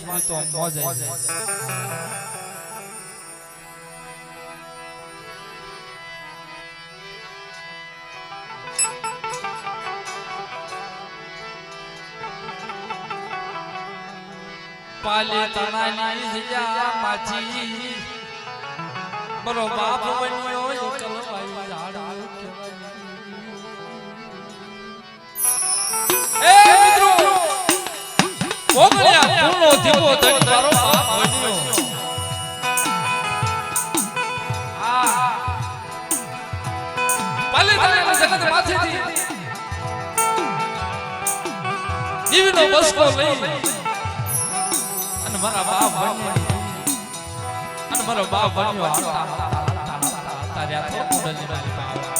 પાંચ મિનિટ તો મોજ આવી જાય પાલિતાણાની જગ્યા માછી મારો બાપ બન્યો દીવનો બસકો લઈ. અને મારા બાપ બન્યો. અને મારો બાપ બન્યો. હાલતા રહ્યા તો કુંડલની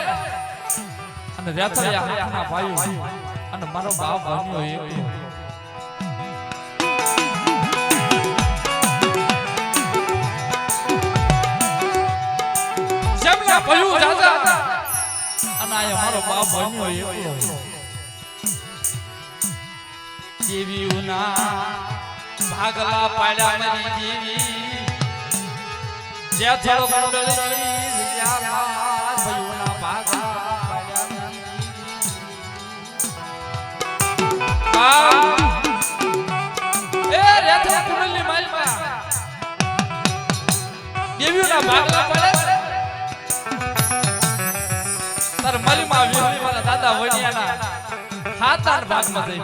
અને રહેતા હાથના ભાઈઓ અને મારો બાપ બન્યો એકલો જેમના ભયું અને આયા મારો બાપ બન્યો એકલો ઉના ભાગલા પાડ્યા મારી જે થોડો દેવીઓના ભાગલા પડે તાર મલીમાં વિહળી મારા દાદા વડિયાના હાથાના ભાગમાં જઈ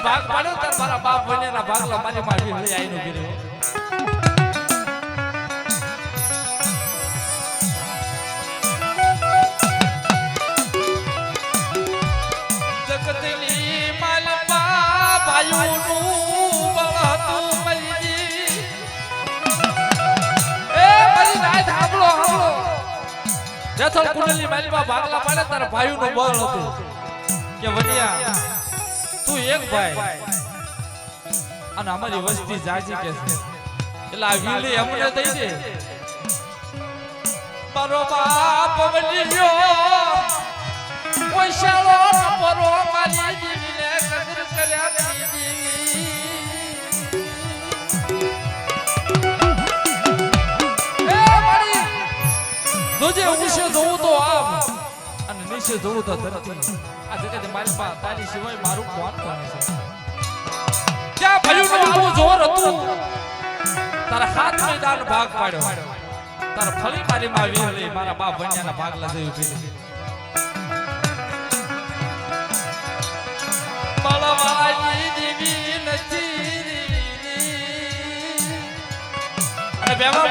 ભાગ પાડ્યો ત્યારે મારા બાપ બનેના ભાગલા મારી માટે લઈ આવીને ગીર્યો જગતની માલમાં ભાઈઓનું મરી મારી જેથળ કુંડલી માલીમાં ભાગલા પાડે તારા ભાઈઓનું બળ હતું. કે વડિયા તું એક ભાઈ. અને અમારી વસ્તી જાજી કે છે. એટલે આ વીલી અમને દઈ દે. મારો બાપ બની ગયો. કોઈ શાળો પરો મારી દીવીને કદર કર્યા દીવી જોજે ઉશે જોવું તો આમ. અને નીચે જોવું તો ધરતી. આ જગત મારી પાસે તારી સિવાય મારું કોણ કરે છે ક્યાં ભયું આવું જોર હતું? તારા હાથ મેં દાન ભાગ પાડ્યો. તારા ફળી મારી માં વીહળી મારા બા ભણ્યાના ભાગલા જયું પીલી બળવાળી દેવી નથી અને બેમાં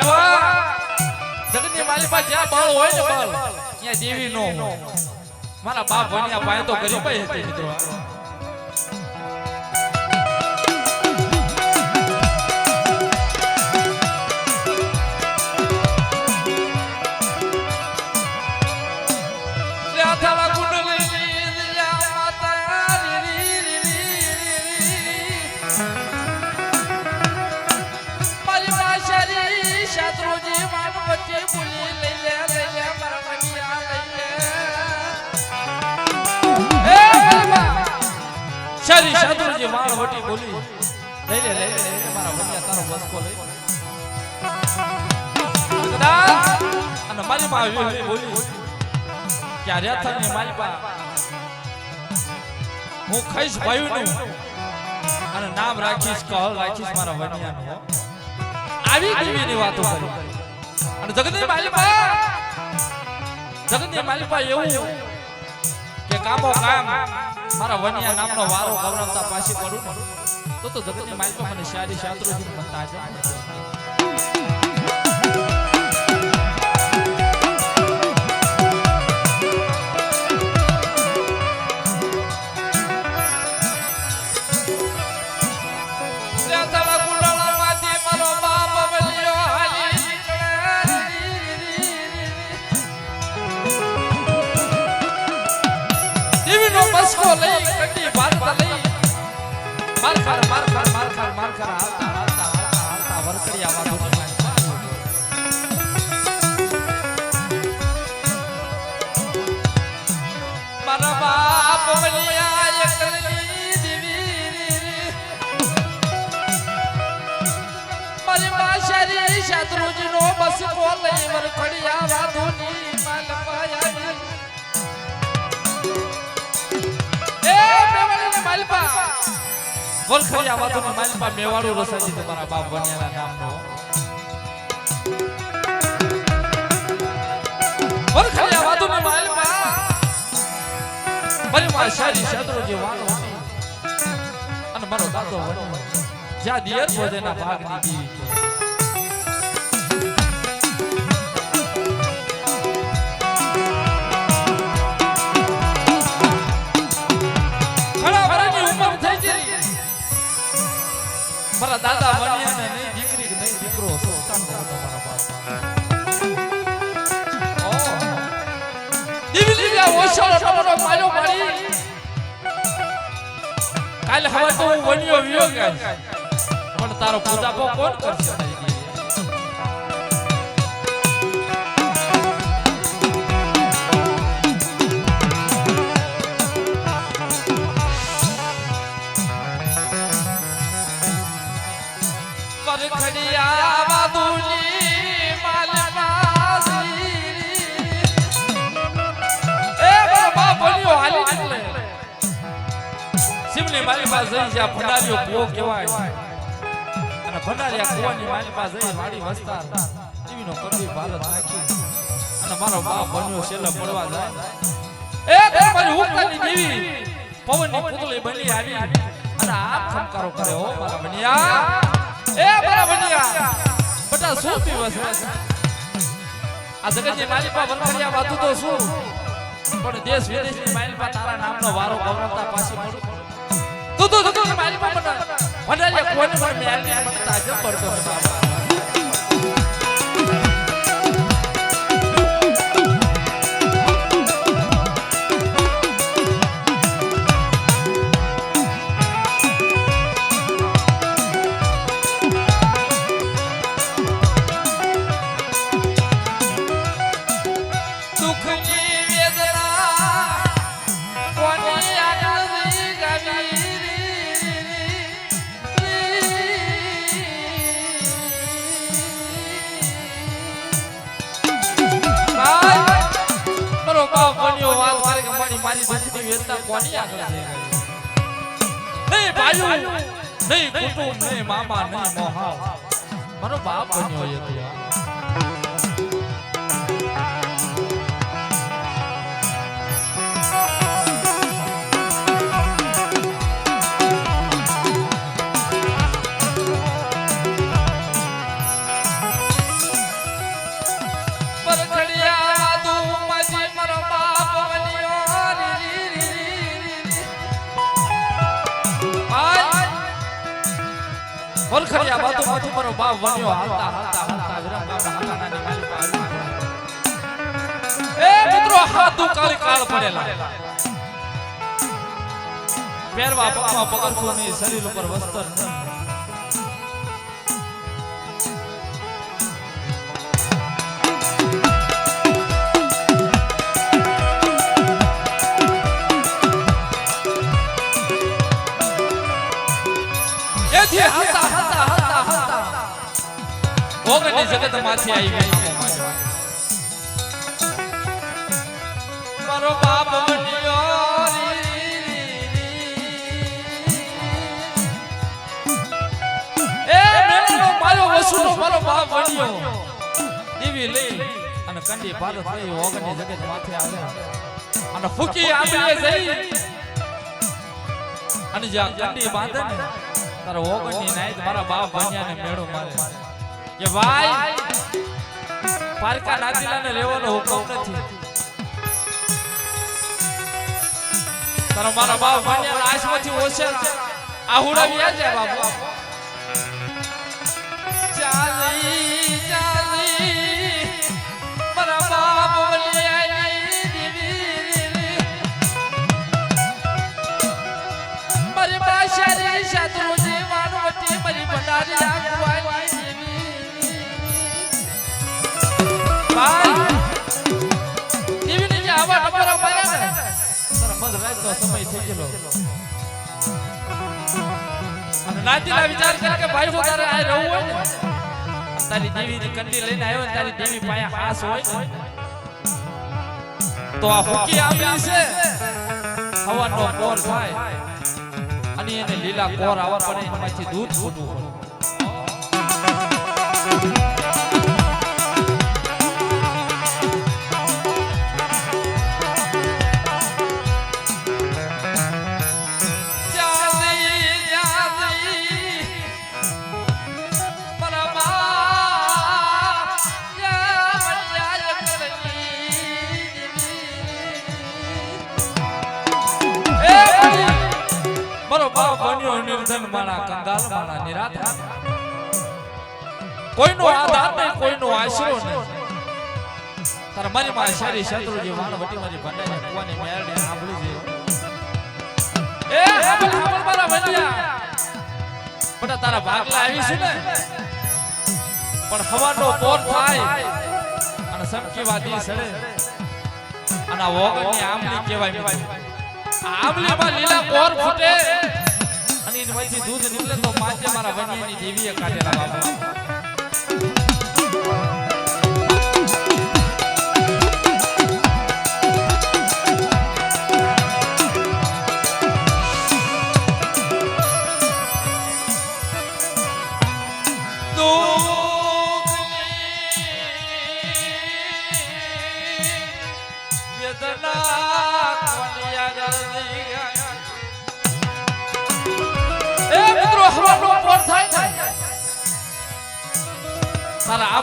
જગતની મારી પાસે જ્યાં બળ હોય ને બળ ત્યાં દેવી નો હોય. મારા બાપ ભણ્યા પાસે તો ગરીબ હતી મિત્રો. શરી શાદુજી વાળ વટી બોલી. લઈ લે લઈ લે મારા વડિયા તારો બસકો લઈ. અને મારી પા બોલી. ક્યારે આ ને મારી પા હું ખાઈશ ભાઈનું. અને નામ રાખીશ, કહલ રાખીશ મારા હો. આવી દેવીની વાતો કરી. અને જગતની માલિપા જગતની માલિપા એવું. કામો કામ. મારા વનિયા નામનો વારો ગૌરવતા પાછી પડું તો તો જગતની માલિકો મને શાદી શાસ્ત્રોથી બનતા જાય મારી માશારી શત્રુજી વાળો અને મારો દાદો બન્યો જ્યાં દિયર ભોજેના થઈ ગઈ. મારા દાદા બન્યા ને નહીં દીકરી નહીં દીકરો હતો. મારા બાપમાં. દીવી લીધા ઓછાળો તમારો માર્યો મારી કાલે હવે તો હું વન્યો વિયો પણ તારો પૂજાપો કોણ કરશે? મારી પાસે જઈ જ્યાં ભંડારીઓ કૂવો કહેવાય. અને ભંડારીયા કૂવાની મારી પાસે વાડી વસતા. જીવીનો કબીર ભારત નાખી. અને મારો બાપ બન્યો છેલ્લે પડવા જાય. એ તમારી હુક્કાની દેવી પવનની પુતળી બની આવી. અને આપ ખમકારો કરે હો, મારા બનિયા. એ મારા બનિયા બટા શું પીવસ આ જગતની મારી પા વરખડિયા વાતું તો શું? પણ દેશ વિદેશની મારી પા તારા નામનો વારો ગૌરવતા પાછી પડું તું તું તું મારી બટા ભંડારીયા કોને પણ મેલની મને તાજબ પડતો નથી બાપ હાલતા કાળ પડેલા પહેરવા પગમાં પગરખું શરીર ઉપર વસ્ત્ર નહીં જગતમાંથી આવી ગઈ મારો બાપ બન્યો બન્યો અને ફૂકી આંબલીએ જઈ. અને જ્યાં કંડી બાંધે ને, તારો ઓગણની બાપ બન્યાને મેળો મારે. કે ભાઈ, પારકા નાતીલાને લેવાનો હુકમ નથી. તારો મારા બાપ બન્યાને આંખમાંથી ઓછે આહુડા વ્યા જાય બાપુ. ચાલી ચાલી, મારા બાપ બાશારી શાસ્ત્રો દેવાનું વટી મારી ભંડારી રાતનો સમય થઈ ગયો નાતીલા વિચાર કરે કે ભાઈ જો તારે આ રહું હોય ને, તારી દેવીની કંડી લઈને આવ્યો ને તારી દેવી પાસે હાસ હોય તો આ હોકી આવી છે. હવાનો કોર થાય. અને એને લીલા કોર આવવા પડે એમાંથી દૂધ છૂટવું પડે. બાપ બન્યો નિર્ધન માણા, કંગાલ માણા, નિરાધાર. કોઈનો આધાર નહીં, કોઈનો આશરો નહીં. તારા મારી માં શારી શત્રુ જે વાણ વટી મારી ભંડારી, કુવાની મેરડી સાંભળી જે એ હાબલ હાબલ મારા ભંડિયા બટા તારા ભાગલા આવીશું ને? પણ હવાનો પોર થાય અને સમકી વાદી સડે. અને વોગની આમલી કહેવાય. આમલીમાં લીલા પોર ફૂટે. એમાંથી દૂધ નીકળે તો માથે મારા વન્યની દેવીએ કાઢેલા બાબા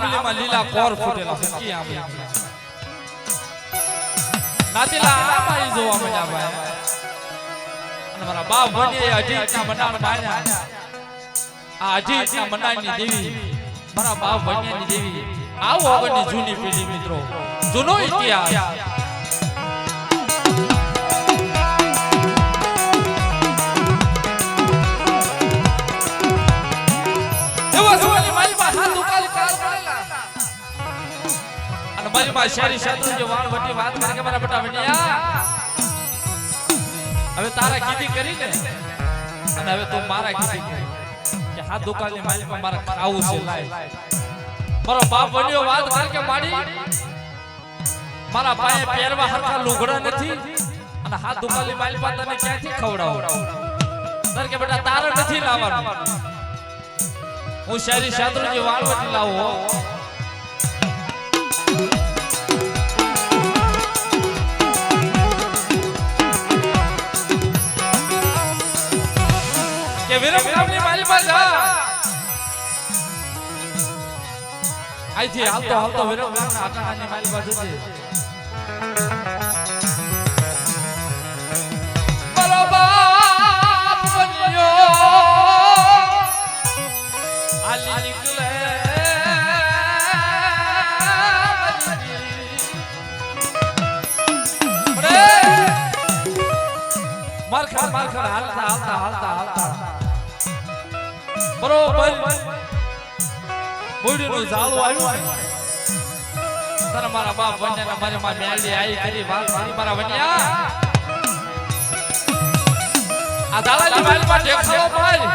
આંબલીમાં લીલા કોર ફૂટેલા છે. કી આંબલી નાતીલા આમાં જોવા મળ્યા ભાઈ. અને મારા બાપ બની અઢીના મનાણ માન્યા આ અઢીના મનાણની દેવી. મારા બાપ બન્યાની દેવી. આવો આગળની જૂની પેઢી મિત્રો. જૂનો ઇતિહાસ. પાસે શેરી શત્રુ જે વાળ વટી વાત કરે કે મારા બેટા વડિયા, હવે તારા કીધી કરી ને અને હવે તું મારા કીધી કે હાથ દુકાળની મારી પાસે મારા ખાવું છે લાય. મારો બાપ વડિયો વાત કરે કે માડી, મારા પાસે પહેરવા હરખા લુગડા નથી અને હા દુકાળની મારી પાસે તને ક્યાંથી ખવડાવું? કે બેટા તારે નથી લાવવાનું. હું શહેરી શાસ્ત્રોજી વાળવટી લાવું કે વિરમ ગામની મારી પાસે. અહીંથી હાલતો હાલતો વિરમ ગામના આટાણાની મારી પાસે મારખા મારખા હાલતા હાલતા હાલતા હાલતા. બરોબર. મૂડીનું ઝાડું આવ્યું તારા મારા બાપ વન્યાના મારી માં મેલી આવી કરી વાત કરી મારા વન્યા. આ દાદાજી મારી માં દેખાવો ભાઈ.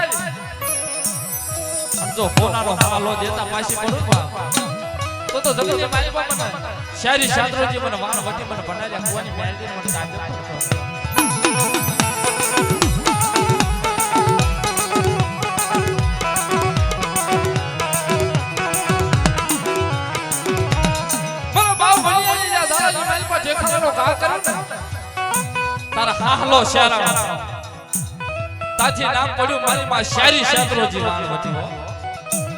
જો હોનાનો હાલો દેતા પાછી પડું તો તો જગતની મારી મને. શાયરી શાસ્ત્રોજી મને વાણ વટી મને ભણાવ્યા કુવાની મેલડી મને તાજબ દેખાવાનો ઘા ને તારા. હાહલો શારા તાથી નામ પડ્યું મારી માં વાણ વટી હો.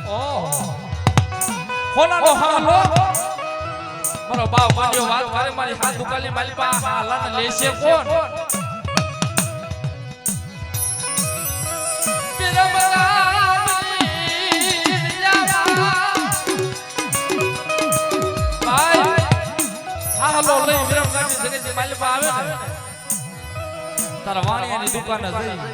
ઓહ. હોનાનો હાલો મારો બાપ વાંડ્યો વાત કરે મારી હાથ દુકાલી મારી પા હાલાને લેશે કોણ? ભાઈ હાલો લઈ આવે ને તારા વાણિયાની રે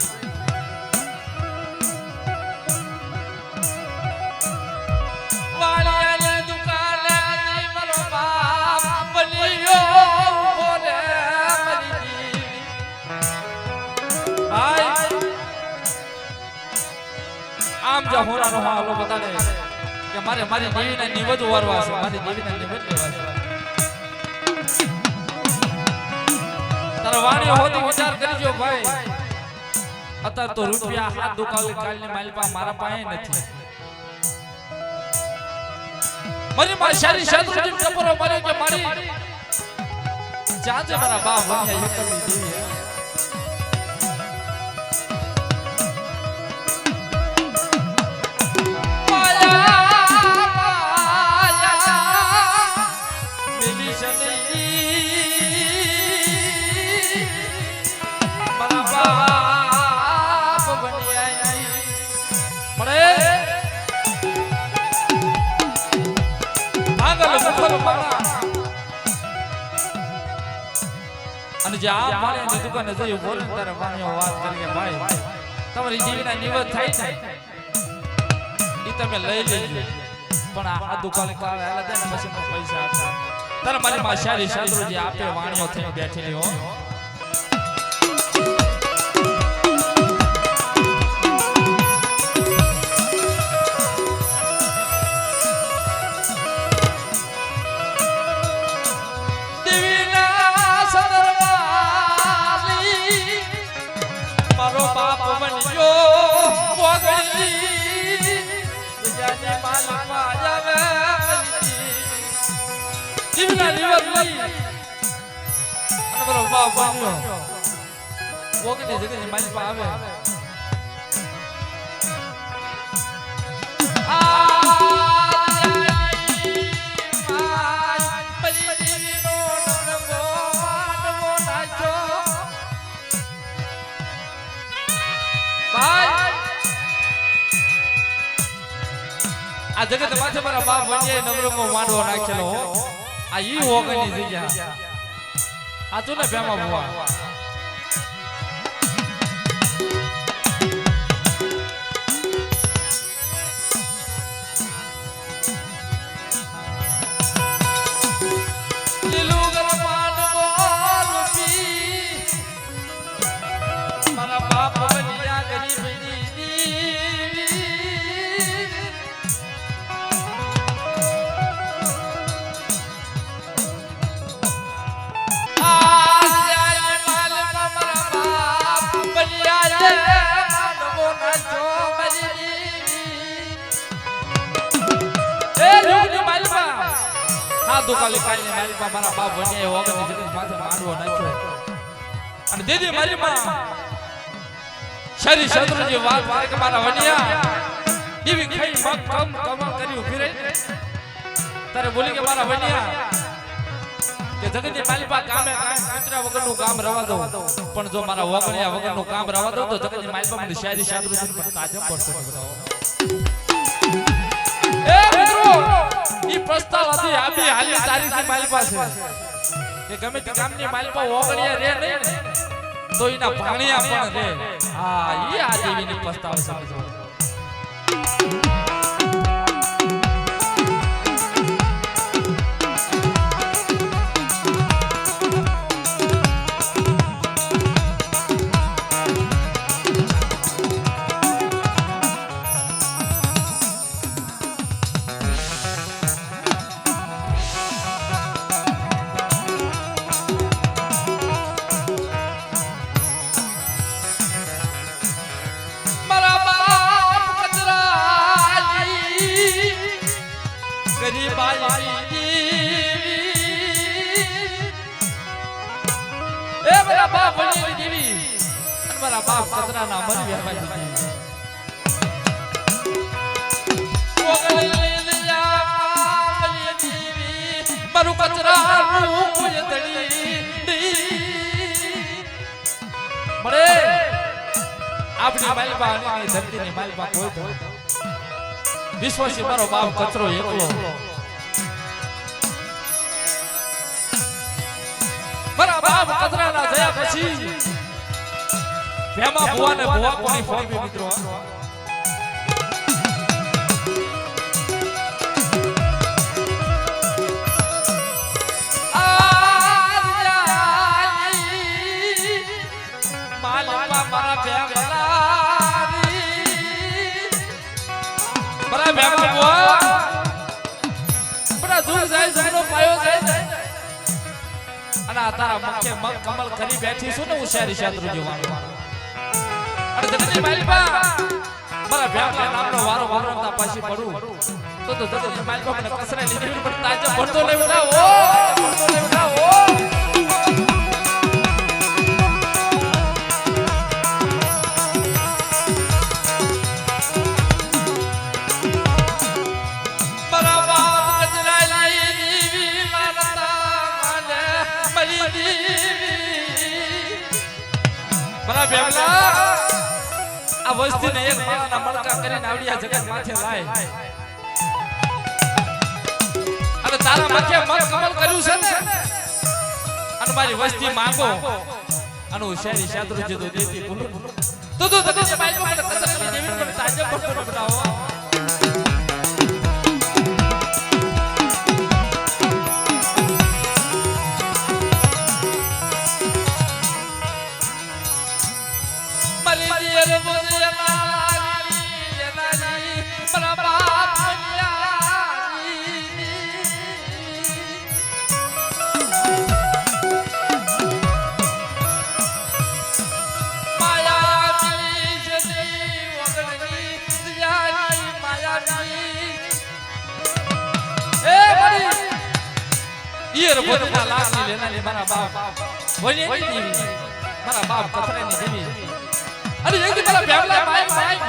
આમ જો હોરાનો હાલો બતાડે કે મારે મારી દેવીને નિવેદ વારવા છે, મારી દેવીને નિવેદ લેવા છે. તારા વાણીઓ હોતી વિચાર કરજો ભાઈ. અત્યારે તો રૂપિયા હાથ દુકાવલી કાલની માલ પા મારા પાસે નથી. મારી માં શારી શાસ્ત્રોજી ટપરો માર્યો કે મારી જાજે મારા બાપ બન્યા એકલની દેવી અને જે આ માણસની દુકાને જઈ બોલે. તારે ત્યારે વાત કરી કે ભાઈ. તમારી જીવના નિવત થાય છે. ઈ તમે લઈ લેજો. પણ આ દુકાને કાલે આલા દે ને પછી પૈસા આપતા તારે મારી માં શારી જે આપે વાણીઓ થઈ બેઠેલી હો. નિવૃત્તિ અને મારો માલમાં આવે આ જગત માથે મારા બાપ વંજે નવરંગો માંડવો નાખેલો આ ઈ ઓગણની જગ્યા આ તું ને ભેમા ભુવા મારા બાપ કે પણ જો મારા વગણિયા વગરનું કામ રવા દો તો જગતની માલિપા મને શાયરી પણ કાજમ પડશે ઈ પ્રસ્તાવ હતી આબી હાલી તારીખની માલિપા છે કે ગમે તે કામની ઓગણિયા રે નહીં તો એના ભાણિયા પણ રે. હા ઈ આ દેવીની પ્રસ્તાવ સમજો માલબા કોઈ વિશ્વાસી મારો બાપ કચરો એકલો મારા બાપ કચરાના થયા પછી. ભેમા ભુવાને ભુવા કોની ફોરવી મિત્રો આ તારા મુખે મગ કમલ કરી બેઠી છું ને હોશિયારી શાસ્ત્ર જોવાનું. અરે જગતની માલિકા મારા ભેમલા નામનો વારો તા પાછી પડું તો તો જગતની માલિકા મને કસરાઈ લીધી પણ તાજો પડતો લેવડા ઓ પડતો લેવડા ઓ મણકા કરીને આવડી આ જગત માથે લાય અને તારા માથે મન કમલ કર્યું છે ને અને મારી વસ્તી માંગો અને હોશિયારી શાત્રુજી તો દેતી ભૂલું તો તો જગત મારી મને કસરત જેવી પણ તાજે પડતો બનાવો દિયર મુજે લાલી લેનારી મારા બાપ વને દીવી મારા બાપ કથરાની દીવી અરે એક મારા ભેવલા માય માય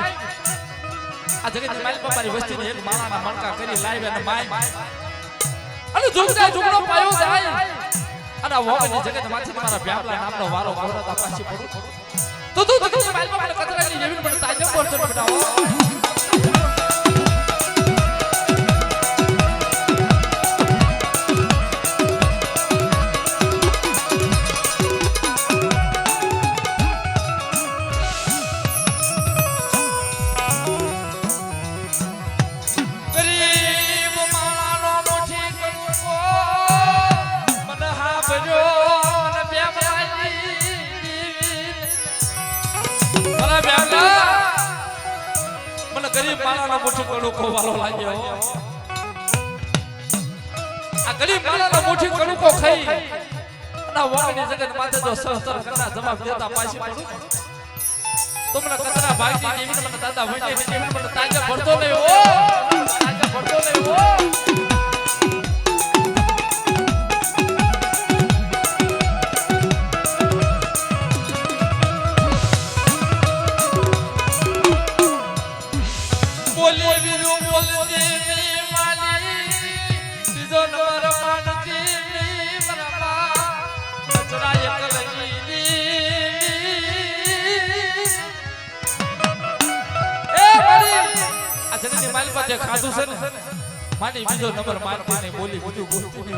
આ જગત મારી બાપાની વસ્તીને એક માળાના મણકા કરી લાવી અને માય અને ઝુકડા ઝુકડો પાયો જાય અને આ વોગની જગતમાંથી મારા ભેવલા નામનો વારો ગોરતા પાછી પડું તો તું તો માલ બાપાને કતરાની જમીન પર તાજે પડતો બટાવો ખાઈ. અને વાગની જગત માથે જો સહસ્ત્ર કરના જવાબ દેતા પાછી પડું. તમને કતરા ભાગી જેવી મને દાદા વંડે જેવી મને તાજા ભરતો નહીં ઓ તાજા ભરતો નહીં ઓ જગતની માલી પાસે ખાધું છે ને? મારી બીજો નંબર માનતી ને બોલી બીજું બોલતી ની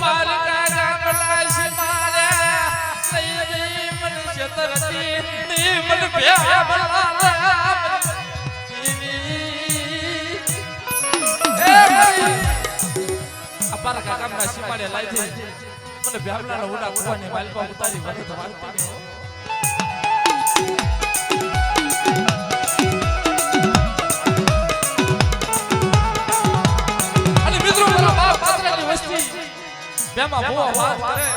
મારે લઈ ગઈ મનુષ્ય તરતી મન ભ્યા બળવાલા અપાર કાકામના સીમાડે લાઈ મને ભ્યાવલાના ઉડા કુવાની માલપા ઉતારી વાળતી ને અને તેમાં બહુ વાત કરે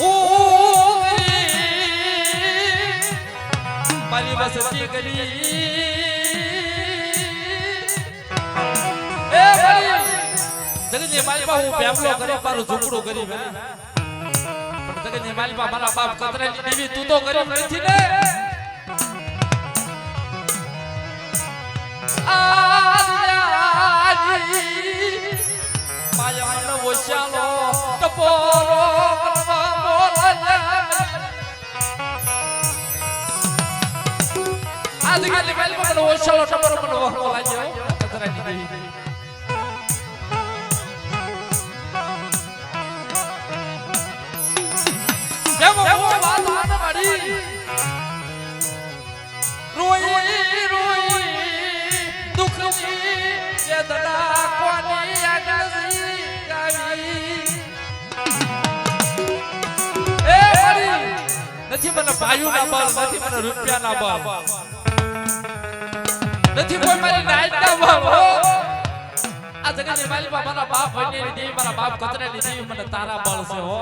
ઓ મારી વસતી ગલી જગતની માલિકા હું પેપલો કરી મારું ઝૂંપડું કરી પણ જગતની માલિકા મારા બાપ કતરાની દીવી તું તો કરી નથી ને? આજી માયા મન ટપોરો મનમાં મોરલા આ જગ્યાની માલિકા મને ઓછાલો ટપોરો મને વહરો લાગ્યો કતરાની દેવી નથી મને ભાઈઓ ના બળ નથી મને રૂપિયા ના બળ નથી કોઈ મારી નાઈટ ના બળ. આ માલિકા મારા બાપ બની દેવી મારા બાપ કતરે દેવી મને તારા બળ છે હો.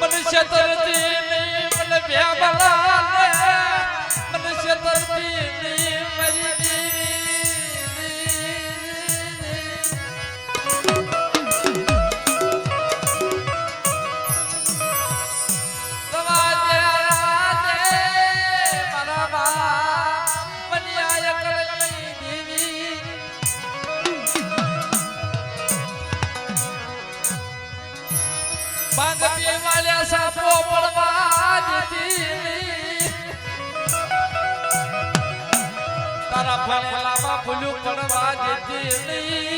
મનુષ્ય તરતી નહીં મને વ્યાબલા મનુષ્ય ભણેલામાં ભૂલું નહીં.